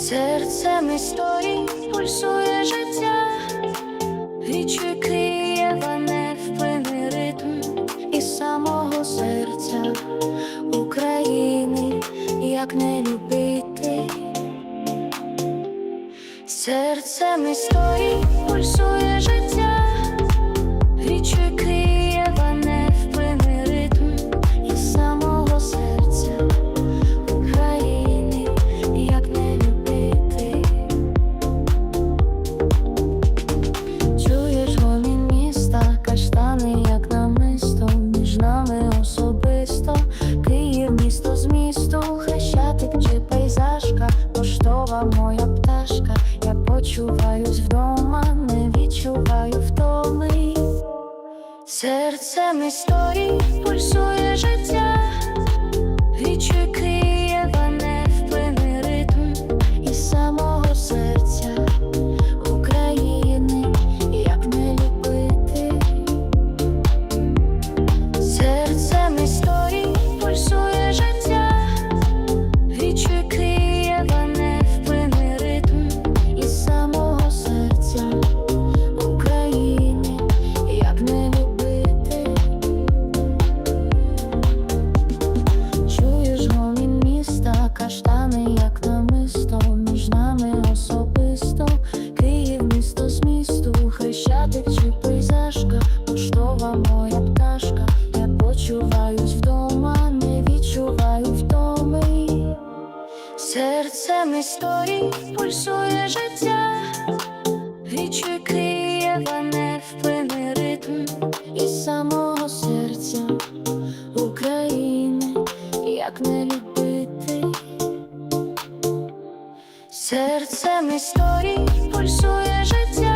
Серцем історій пульсує життя, Києва не вплине ритм із самого серця України, як не любити. Серцем історій пульсує життя, почуваюсь вдома, не відчуваю втоми. Серцем історій пульсує життя, чи пейзажка, поштова моя пташка, я почуваюсь вдома, не відчуваю втоми. Серцем історій пульсує життя, Києва не вплине ритм із самого серця України, як не любити. Серцем історій пульсує життя,